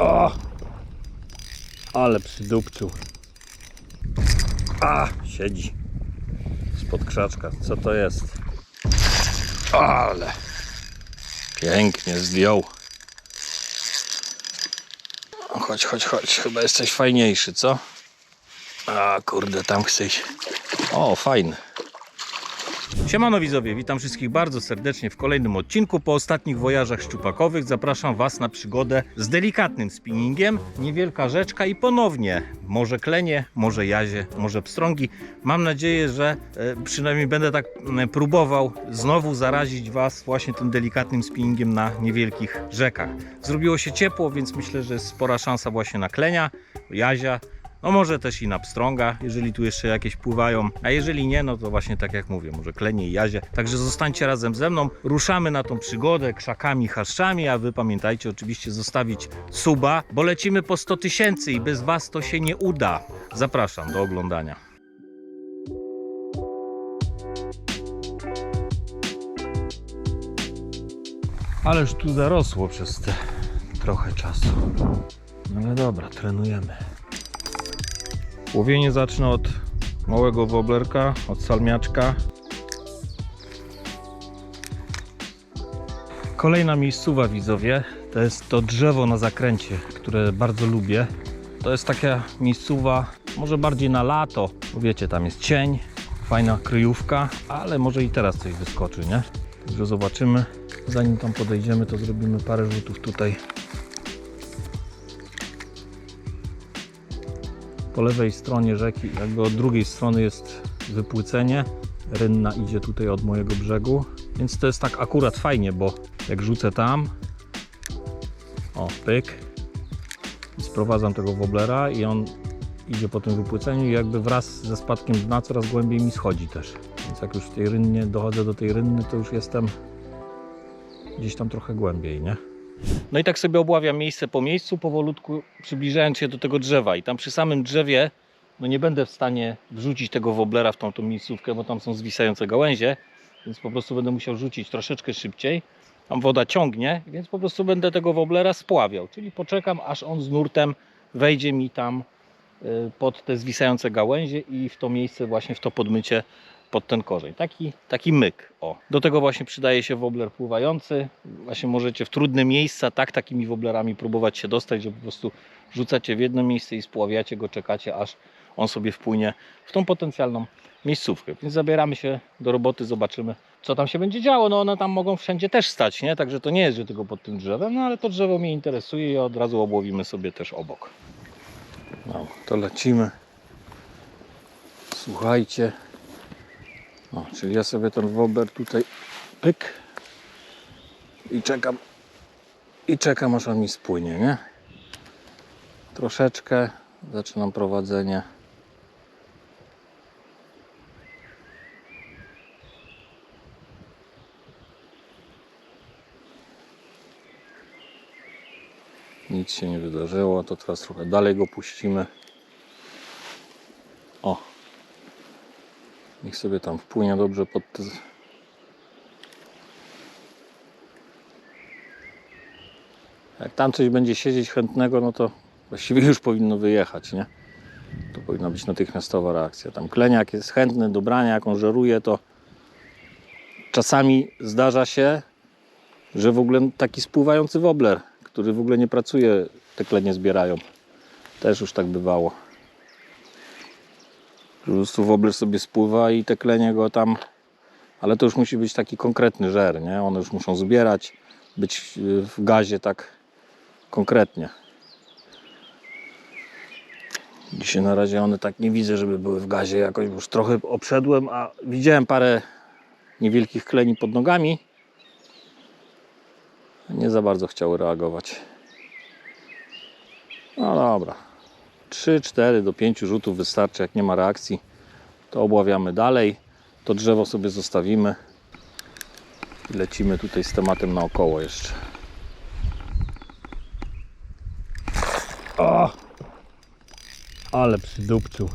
O! Ale przydupczył. A, siedzi. Spod krzaczka. Co to jest? Ale pięknie zdjął. O, Chodź, chodź, chodź. Chyba jesteś fajniejszy, co? A, kurde, tam chcesz. O, fajny. Siemano widzowie, witam wszystkich bardzo serdecznie w kolejnym odcinku. Po ostatnich wojażach szczupakowych zapraszam Was na przygodę z delikatnym spinningiem. Niewielka rzeczka i ponownie może klenie, może jazie, może pstrągi. Mam nadzieję, że e, przynajmniej będę tak próbował znowu zarazić Was właśnie tym delikatnym spinningiem na niewielkich rzekach. Zrobiło się ciepło, więc myślę, że jest spora szansa właśnie na klenia, jazia. No może też i na pstrąga, jeżeli tu jeszcze jakieś pływają, a jeżeli nie, no to właśnie tak jak mówię, może klenie i jazie. Także zostańcie razem ze mną, ruszamy na tą przygodę krzakami, chaszczami, a wy pamiętajcie oczywiście zostawić suba, bo lecimy po 100 tysięcy i bez was to się nie uda. Zapraszam do oglądania. Ależ tu zarosło przez te trochę czasu. No ale dobra, trenujemy. Łowienie zacznę od małego woblerka, od salmiaczka. Kolejna miejscowa widzowie, to jest to drzewo na zakręcie, które bardzo lubię. To jest taka miejscowa, może bardziej na lato, wiecie, tam jest cień, fajna kryjówka, ale może i teraz coś wyskoczy, nie? Także zobaczymy. Zanim tam podejdziemy, to zrobimy parę rzutów tutaj po lewej stronie rzeki, jakby od drugiej strony jest wypłycenie. Rynna idzie tutaj od mojego brzegu, więc to jest tak akurat fajnie, bo jak rzucę tam, o pyk, i sprowadzam tego woblera i on idzie po tym wypłyceniu i jakby wraz ze spadkiem dna coraz głębiej mi schodzi też. Więc jak już w tej rynnie dochodzę do tej rynny, to już jestem gdzieś tam trochę głębiej, nie? No i tak sobie obławiam miejsce po miejscu, powolutku przybliżając się do tego drzewa. I tam przy samym drzewie, no nie będę w stanie wrzucić tego woblera w tą, miejscówkę, bo tam są zwisające gałęzie, więc po prostu będę musiał rzucić troszeczkę szybciej. Tam woda ciągnie, więc po prostu będę tego woblera spławiał. Czyli poczekam, aż on z nurtem wejdzie mi tam y, pod te zwisające gałęzie i w to miejsce, właśnie w to podmycie pod ten korzeń. Taki, taki myk. O. Do tego właśnie przydaje się wobler pływający. Właśnie możecie w trudne miejsca tak takimi woblerami próbować się dostać, że po prostu rzucacie w jedno miejsce i spławiacie go, czekacie aż on sobie wpłynie w tą potencjalną miejscówkę. Więc zabieramy się do roboty, zobaczymy co tam się będzie działo. No one tam mogą wszędzie też stać, nie? Także to nie jest, że tylko pod tym drzewem, no ale to drzewo mnie interesuje i od razu obłowimy sobie też obok. No, to lecimy. Słuchajcie, o, czyli ja sobie ten wober tutaj pyk i czekam i czekam aż on mi spłynie, nie? Troszeczkę zaczynam prowadzenie. Nic się nie wydarzyło, to teraz trochę dalej go puścimy. Niech sobie tam wpłynie dobrze pod te... Jak tam coś będzie siedzieć chętnego, no to właściwie już powinno wyjechać, nie? To powinna być natychmiastowa reakcja. Tam kleniak jest chętny do brania, on żeruje, to czasami zdarza się, że w ogóle taki spływający wobler, który w ogóle nie pracuje, te klenie zbierają. Też już tak bywało. Po prostu wobler sobie spływa i te klenie go tam. Ale to już musi być taki konkretny żer, nie? One już muszą zbierać, być w gazie tak konkretnie. Dzisiaj na razie one tak nie widzę, żeby były w gazie jakoś, bo już trochę obszedłem, a widziałem parę niewielkich kleni pod nogami. Nie za bardzo chciały reagować. No dobra. 3-4 do 5 rzutów wystarczy, jak nie ma reakcji, to obławiamy dalej. To drzewo sobie zostawimy i lecimy tutaj z tematem naokoło jeszcze. O! Ale przydupczył.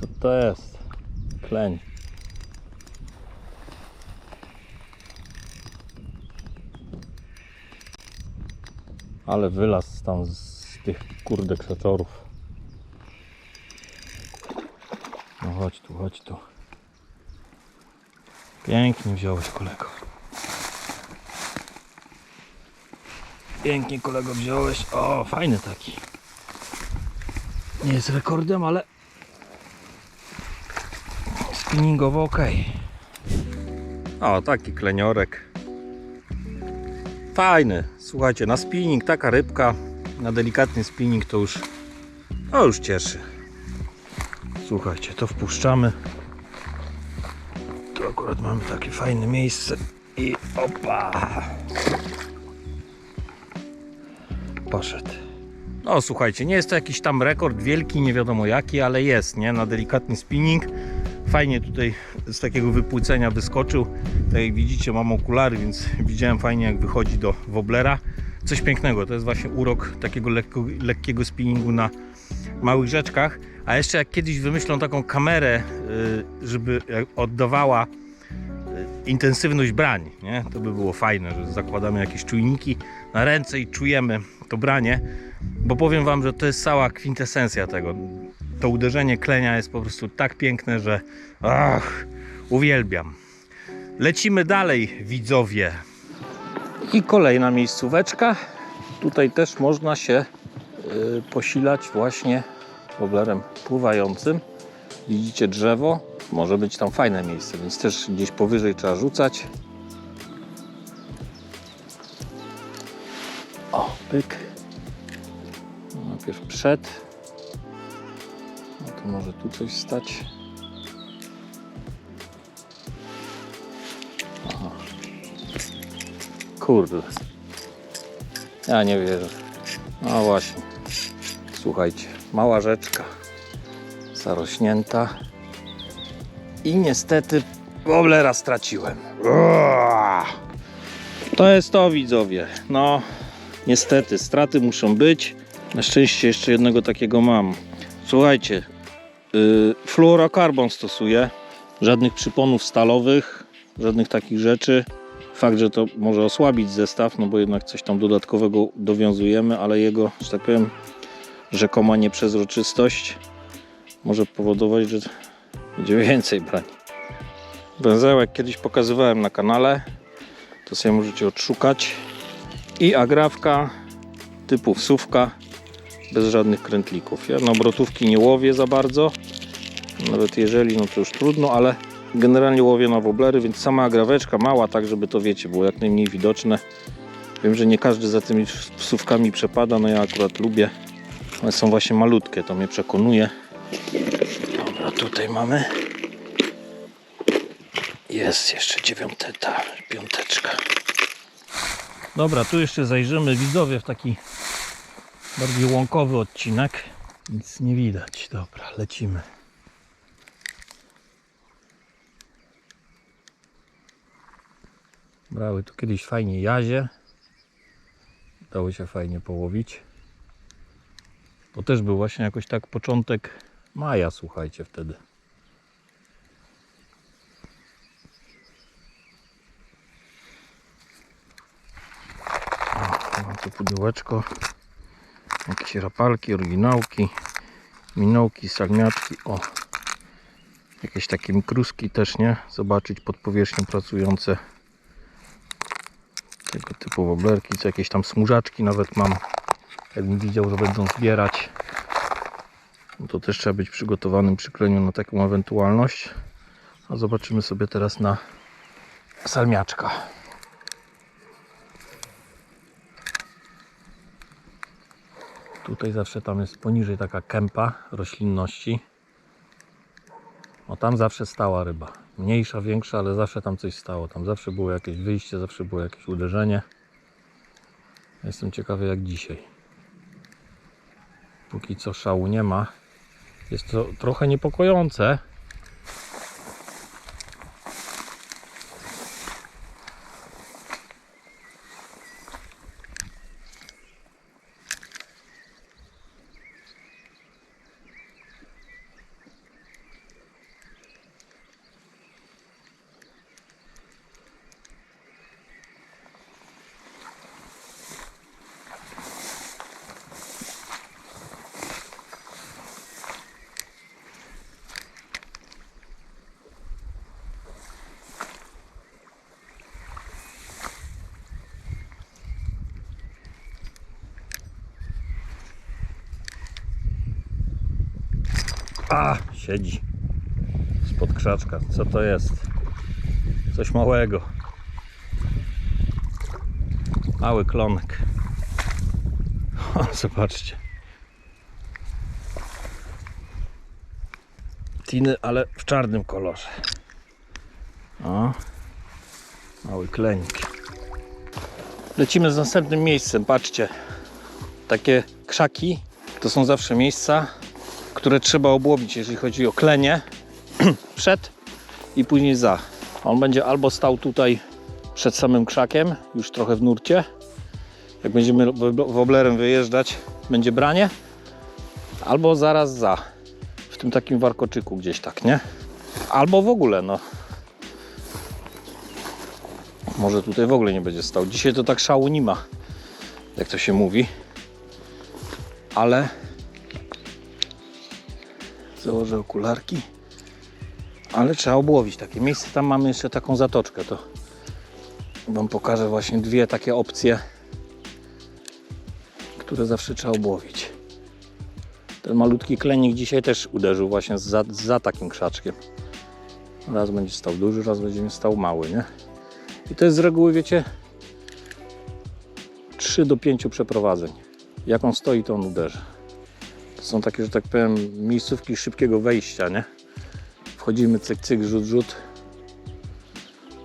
Co to jest? Kleń. Ale wylaz tam z tych kurde krzaczorów. No chodź tu, chodź tu. Pięknie wziąłeś kolego. Pięknie kolego wziąłeś. O, fajny taki. Nie jest rekordem, ale spinningowo ok. O, taki kleniorek. Fajny. Słuchajcie, na spinning taka rybka, na delikatny spinning to już, to już cieszy. Słuchajcie, to wpuszczamy. Tu akurat mamy takie fajne miejsce i opa. Poszedł. No słuchajcie, nie jest to jakiś tam rekord wielki, nie wiadomo jaki, ale jest, nie? Na delikatny spinning. Fajnie tutaj z takiego wypłycenia wyskoczył. Tak jak widzicie, mam okulary, więc widziałem fajnie jak wychodzi do woblera. Coś pięknego, to jest właśnie urok takiego lekko, lekkiego spinningu na małych rzeczkach. A jeszcze jak kiedyś wymyślą taką kamerę, y, żeby oddawała y, intensywność brań, nie? To by było fajne, że zakładamy jakieś czujniki na ręce i czujemy to branie, bo powiem Wam, że to jest cała kwintesencja tego. To uderzenie klenia jest po prostu tak piękne, że ach, uwielbiam. Lecimy dalej, widzowie. I kolejna miejscóweczka. Tutaj też można się y, posilać właśnie woblerem pływającym. Widzicie drzewo? Może być tam fajne miejsce, więc też gdzieś powyżej trzeba rzucać. O, pyk. Najpierw przed. No to może tu coś stać. Kurde. Ja nie wierzę. No właśnie. Słuchajcie, mała rzeczka. Zarośnięta. I niestety woblera straciłem. To jest to widzowie. No, niestety, straty muszą być. Na szczęście jeszcze jednego takiego mam. Słuchajcie, yy, fluorokarbon stosuję. Żadnych przyponów stalowych, żadnych takich rzeczy. Fakt, że to może osłabić zestaw, no bo jednak coś tam dodatkowego dowiązujemy, ale jego, że tak powiem, rzekoma nieprzezroczystość może powodować, że będzie więcej brani. Węzełek kiedyś pokazywałem na kanale, to sobie możecie odszukać. I agrawka typu wsówka, bez żadnych krętlików. Ja na obrotówki nie łowię za bardzo, nawet jeżeli, no to już trudno, ale generalnie łowię na woblery, więc sama agraweczka mała, tak żeby to wiecie, było jak najmniej widoczne. Wiem, że nie każdy za tymi wsówkami przepada, no ja akurat lubię. One są właśnie malutkie, to mnie przekonuje. Dobra, tutaj mamy. Jest jeszcze dziewiąteta, piąteczka. Dobra, tu jeszcze zajrzymy widzowie w taki bardziej łąkowy odcinek. Nic nie widać. Dobra, lecimy. Brały tu kiedyś fajnie jazie. Dało się fajnie połowić. To też był właśnie jakoś tak początek maja, słuchajcie, wtedy. Mam tu pudełeczko. Jakieś rapalki, oryginałki, minąłki, salmiaczki. O, jakieś takie mikruski też, nie? Zobaczyć pod powierzchnią pracujące tego typu woblerki, co jakieś tam smużaczki nawet mam. Jakbym widział, że będą zbierać, no to też trzeba być przygotowanym przy kleniu na taką ewentualność. A zobaczymy sobie teraz na salmiaczka. Tutaj zawsze tam jest poniżej taka kępa roślinności. O tam zawsze stała ryba. Mniejsza, większa, ale zawsze tam coś stało. Tam zawsze było jakieś wyjście, zawsze było jakieś uderzenie. Jestem ciekawy jak dzisiaj. Póki co szału nie ma. Jest to trochę niepokojące. A, siedzi. Spod krzaczka. Co to jest? Coś małego. Mały klonek. O, zobaczcie. Tiny, ale w czarnym kolorze. O, mały klenik. Lecimy z następnym miejscem. Patrzcie. Takie krzaki to są zawsze miejsca, które trzeba obłowić, jeżeli chodzi o klenie przed i później za. On będzie albo stał tutaj przed samym krzakiem, już trochę w nurcie. Jak będziemy wob- woblerem wyjeżdżać, będzie branie, albo zaraz za. W tym takim warkoczyku gdzieś tak, nie? Albo w ogóle, no. Może tutaj w ogóle nie będzie stał. Dzisiaj to tak szału nie ma, jak to się mówi. Ale założę okularki. Ale trzeba obłowić takie miejsce. Tam mamy jeszcze taką zatoczkę. To Wam pokażę właśnie dwie takie opcje, które zawsze trzeba obłowić. Ten malutki klenik dzisiaj też uderzył właśnie za, za takim krzaczkiem. Raz będzie stał duży, raz będzie stał mały, nie? I to jest z reguły, wiecie, 3 do 5 przeprowadzeń. Jak on stoi, to on uderzy. Są takie, że tak powiem, miejscówki szybkiego wejścia, nie? Wchodzimy, cyk, cyk, rzut, rzut.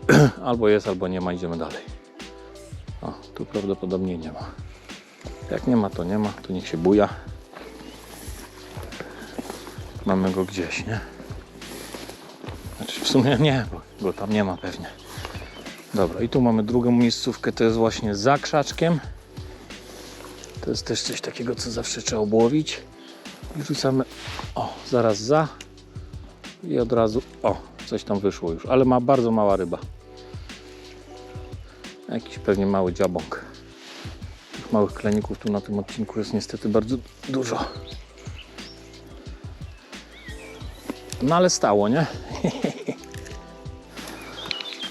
albo jest, albo nie ma, idziemy dalej. O, tu prawdopodobnie nie ma. Jak nie ma, to nie ma, to niech się buja. Mamy go gdzieś, nie? Znaczy w sumie nie, bo go tam nie ma pewnie. Dobra, i tu mamy drugą miejscówkę, to jest właśnie za krzaczkiem. To jest też coś takiego, co zawsze trzeba obłowić. I rzucamy, o, zaraz za. I od razu, o, coś tam wyszło już, ale ma bardzo mała ryba. Jakiś pewnie mały dziabąk. Tych małych kleników tu na tym odcinku jest niestety bardzo dużo. No ale stało, nie?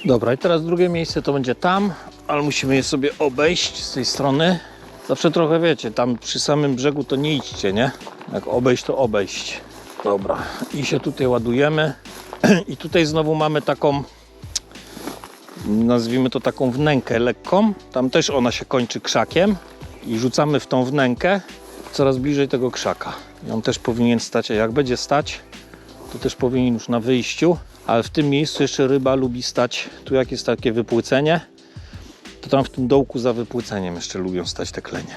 Dobra, i teraz drugie miejsce to będzie tam, ale musimy je sobie obejść z tej strony. Zawsze trochę wiecie, tam przy samym brzegu to nie idźcie, nie? Jak obejść, to obejść. Dobra, i się tutaj ładujemy. I tutaj znowu mamy taką, nazwijmy to taką wnękę lekką. Tam też ona się kończy krzakiem. I rzucamy w tą wnękę coraz bliżej tego krzaka. I on też powinien stać, a jak będzie stać, to też powinien już na wyjściu. Ale w tym miejscu jeszcze ryba lubi stać. Tu jak jest takie wypłycenie, to tam w tym dołku za wypłyceniem jeszcze lubią stać te klenie.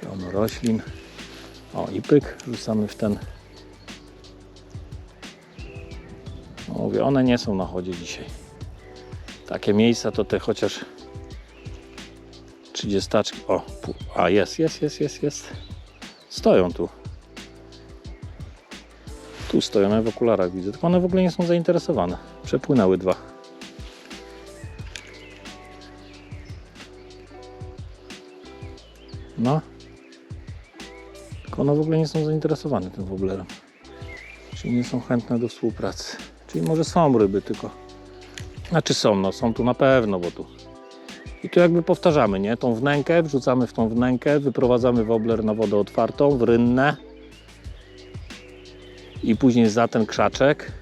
Pełno roślin. O i pyk, rzucamy w ten. Mówię, one nie są na chodzie dzisiaj. Takie miejsca to te chociaż 30. O, a jest, jest, jest, jest, jest. Stoją tu. Stoją, ja w okularach widzę, tylko one w ogóle nie są zainteresowane. Przepłynęły dwa. No. Tylko one w ogóle nie są zainteresowane tym woblerem. Czyli nie są chętne do współpracy. Czyli może są ryby, tylko... Znaczy są, no są tu na pewno, bo tu... I tu jakby powtarzamy, nie? Tą wnękę, wrzucamy w tą wnękę, wyprowadzamy wobler na wodę otwartą, w rynnę i później za ten krzaczek.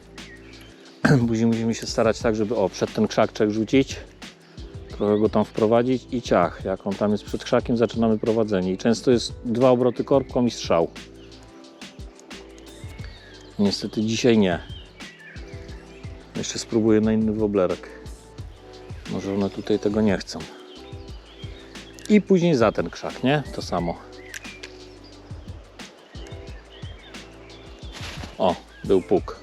Później musimy się starać tak, żeby o, przed ten krzaczek rzucić, trochę go tam wprowadzić i ciach. Jak on tam jest przed krzakiem, zaczynamy prowadzenie. I często jest dwa obroty korbką i strzał. Niestety dzisiaj nie. Jeszcze spróbuję na inny woblerek. Może one tutaj tego nie chcą. I później za ten krzak, nie? To samo. O, był puk.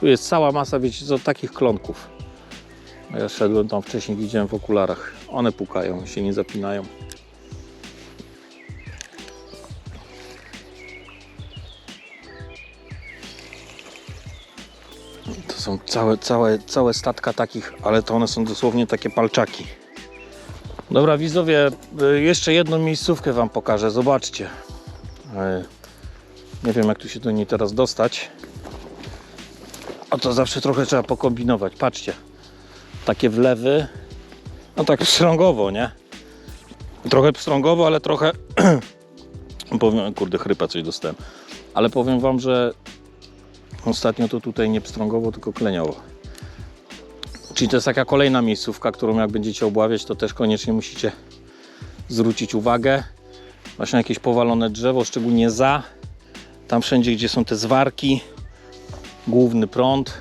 Tu jest cała masa, wiecie co, takich klonków. Ja szedłem tam wcześniej, widziałem w okularach. One pukają, się nie zapinają. To są całe, całe, całe statka takich, ale to one są dosłownie takie palczaki. Dobra, widzowie, y, jeszcze jedną miejscówkę Wam pokażę. Zobaczcie. Nie wiem, jak tu się do niej teraz dostać. A to zawsze trochę trzeba pokombinować. Patrzcie. Takie wlewy. No tak szrągowo, nie? Trochę pstrągowo, ale trochę. powiem, kurde, chrypa coś dostałem. Ale powiem Wam, że ostatnio to tutaj nie pstrągowo, tylko kleniowo. Czyli to jest taka kolejna miejscówka, którą jak będziecie obławiać, to też koniecznie musicie zwrócić uwagę. Właśnie jakieś powalone drzewo, szczególnie za. Tam wszędzie, gdzie są te zwarki, główny prąd.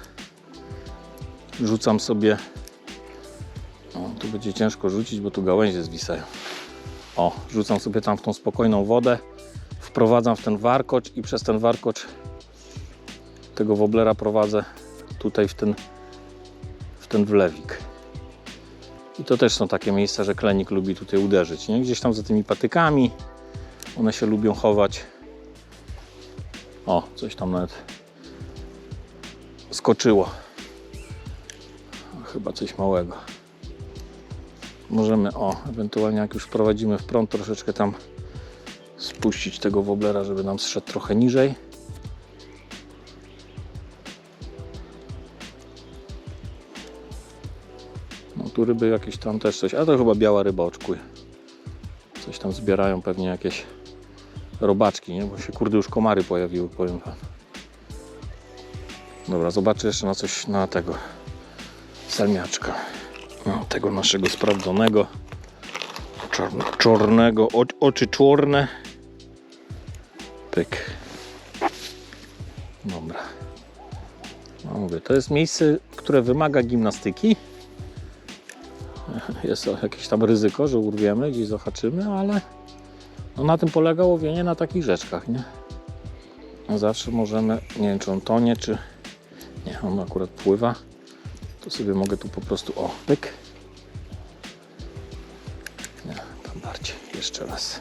Rzucam sobie. O, tu będzie ciężko rzucić, bo tu gałęzie zwisają. O, rzucam sobie tam w tą spokojną wodę, wprowadzam w ten warkocz i przez ten warkocz tego woblera prowadzę tutaj w ten, w ten wlewik. I to też są takie miejsca, że klenik lubi tutaj uderzyć. Nie? Gdzieś tam za tymi patykami one się lubią chować. O, coś tam nawet skoczyło. Chyba coś małego. Możemy, o, ewentualnie jak już wprowadzimy w prąd, troszeczkę tam spuścić tego woblera, żeby nam zszedł trochę niżej. No tu ryby jakieś tam też coś, a to chyba biała ryba oczkuje. Coś tam zbierają pewnie jakieś robaczki, nie? Bo się kurde już komary pojawiły, powiem wam. Dobra, zobaczę jeszcze na coś, na tego salmiaczka. No, tego naszego sprawdzonego. Czarno, czarnego, o, oczy czarne. Pyk. Dobra. No mówię, to jest miejsce, które wymaga gimnastyki. Jest jakieś tam ryzyko, że urwiemy, gdzieś zahaczymy, ale no na tym polega łowienie na takich rzeczkach, nie? No zawsze możemy, nie wiem czy on tonie, czy nie, on akurat pływa. To sobie mogę tu po prostu, o, pyk. Nie, tam bardziej, jeszcze raz.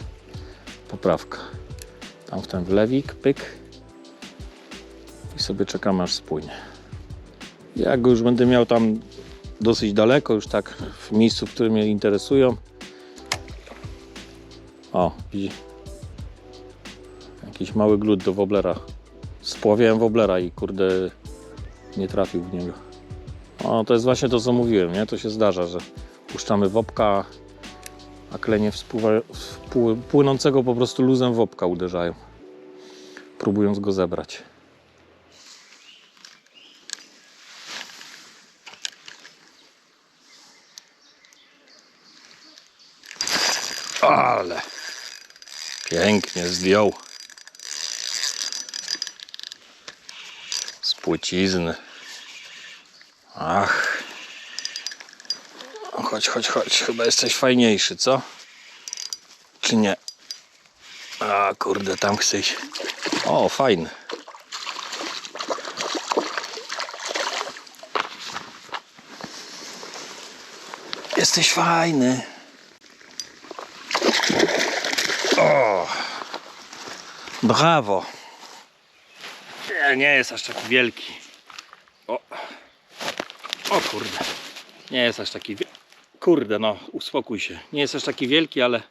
Poprawka. Tam w ten wlewik, pyk. I sobie czekamy aż spłynie. Jak już będę miał tam dosyć daleko, już tak w miejscu, w którym mnie interesują. O, widzi. Jakiś mały glut do woblera. Spławiałem woblera i kurde nie trafił w niego. O, to jest właśnie to, co mówiłem, nie? To się zdarza, że puszczamy wopka, a klenie płynącego po prostu luzem wopka uderzają, próbując go zebrać. Ale pięknie zdjął. Z płycizny. Ach. Chodź, chodź, chodź. Chyba jesteś fajniejszy, co? Czy nie? A kurde, tam chcę iść. O, fajny. Jesteś fajny. O! Brawo. Nie, nie jest aż taki wielki. O. O kurde. Nie jest aż taki. Kurde, no, uspokój się. Nie jest aż taki wielki, ale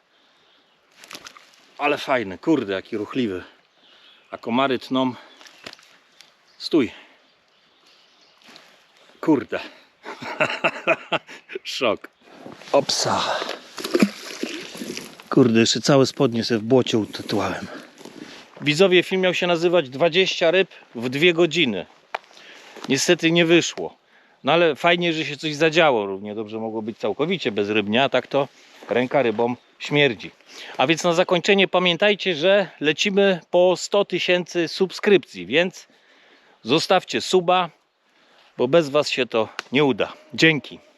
ale fajny. Kurde, jaki ruchliwy. A komary tną. Stój. Kurde. Szok. Opsa. Kurde, jeszcze całe spodnie sobie w błocie utytułałem. Widzowie, film miał się nazywać 20 ryb w dwie godziny. Niestety nie wyszło. No ale fajnie, że się coś zadziało. Równie dobrze mogło być całkowicie bez rybnia, a tak to ręka rybom śmierdzi. A więc na zakończenie pamiętajcie, że lecimy po 100 tysięcy subskrypcji, więc zostawcie suba, bo bez Was się to nie uda. Dzięki.